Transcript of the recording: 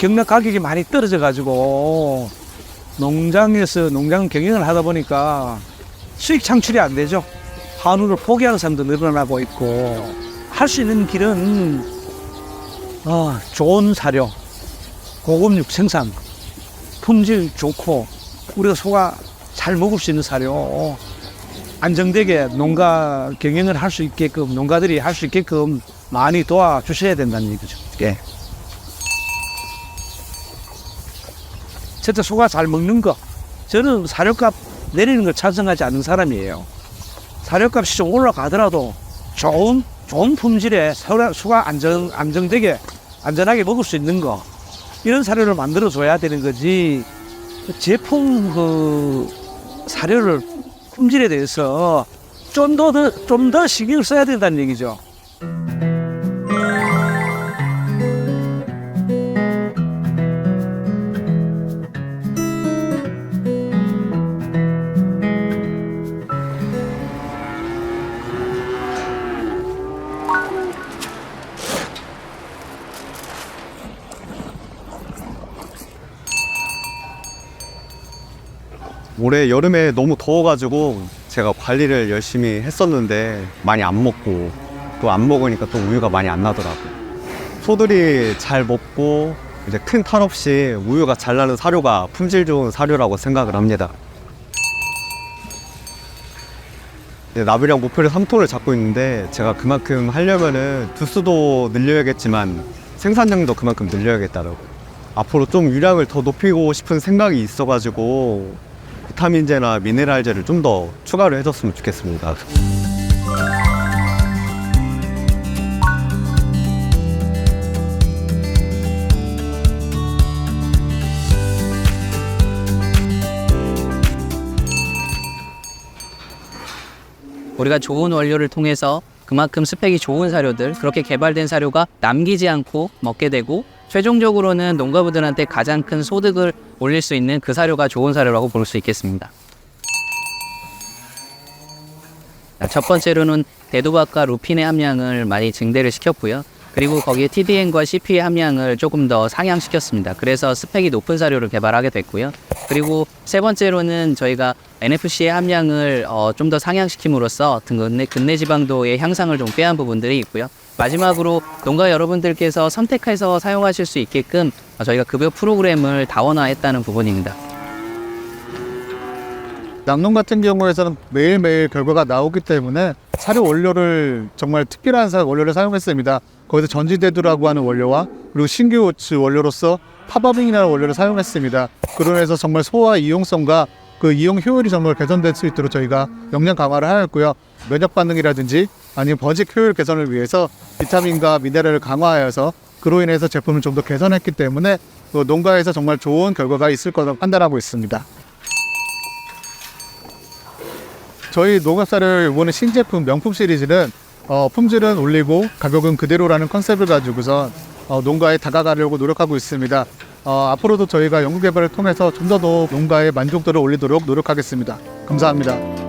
경락 가격이 많이 떨어져 가지고 농장에서 농장 경영을 하다 보니까 수익 창출이 안 되죠. 한우를 포기하는 사람도 늘어나고 있고 할 수 있는 길은 어, 좋은 사료, 고급육 생산, 품질 좋고 우리가 소가 잘 먹을 수 있는 사료 안정되게 농가 경영을 할 수 있게끔 농가들이 할 수 있게끔 많이 도와주셔야 된다는 얘기죠. 예. 진짜 소가 잘 먹는 거. 저는 사료값 내리는 걸 찬성하지 않는 사람이에요. 사료값이 좀 올라가더라도 좋은 좋은 품질의 소가 안정 안정되게 안전하게 먹을 수 있는 거 이런 사료를 만들어 줘야 되는 거지. 제품 그 사료를 품질에 대해서 좀 더 좀더 신경을 써야 된다는 얘기죠. 올해 여름에 너무 더워가지고 제가 관리를 열심히 했었는데 많이 안 먹고 또 안 먹으니까 또 우유가 많이 안 나더라고요. 소들이 잘 먹고 이제 큰탈 없이 우유가 잘 나는 사료가 품질 좋은 사료라고 생각을 합니다. 이제 나비랑 목표를 3톤을 잡고 있는데 제가 그만큼 하려면은 두수도 늘려야겠지만 생산량도 그만큼 늘려야겠다라고 앞으로 좀 유량을 더 높이고 싶은 생각이 있어가지고 비타민제나 미네랄제를 좀 더 추가로 해줬으면 좋겠습니다. 우리가 좋은 원료를 통해서 그만큼 스펙이 좋은 사료들 그렇게 개발된 사료가 남기지 않고 먹게 되고 최종적으로는 농가부들한테 가장 큰 소득을 올릴 수 있는 그 사료가 좋은 사료라고 볼 수 있겠습니다. 자, 첫 번째로는 대두박과 루핀의 함량을 많이 증대를 시켰고요. 그리고 거기에 TDN과 CP의 함량을 조금 더 상향시켰습니다. 그래서 스펙이 높은 사료를 개발하게 됐고요. 그리고 세 번째로는 저희가 NFC의 함량을 어, 좀 더 상향시킴으로써 등 근내, 근내 지방도의 향상을 좀 꾀한 부분들이 있고요. 마지막으로 농가 여러분들께서 선택해서 사용하실 수 있게끔 저희가 급여 프로그램을 다원화했다는 부분입니다. 낙농 같은 경우에서는 매일매일 결과가 나오기 때문에 사료 원료를 정말 특별한 사 원료를 사용했습니다. 거기서 전지대두라고 하는 원료와 그리고 신규오츠 원료로서 파버빙이라는 원료를 사용했습니다. 인해서 정말 소화 이용성과 그 이용 효율이 정말 개선될 수 있도록 저희가 영양 강화를 하였고요. 면역 반응이라든지 아니면 번식 효율 개선을 위해서 비타민과 미네랄을 강화하여서 그로 인해서 제품을 좀 더 개선했기 때문에 그 농가에서 정말 좋은 결과가 있을 거라고 판단하고 있습니다. 저희 농업사를 이번에 신제품 명품 시리즈는 어, 품질은 올리고 가격은 그대로라는 컨셉을 가지고서 어, 농가에 다가가려고 노력하고 있습니다. 어, 앞으로도 저희가 연구개발을 통해서 좀 더 더 농가의 만족도를 올리도록 노력하겠습니다. 감사합니다.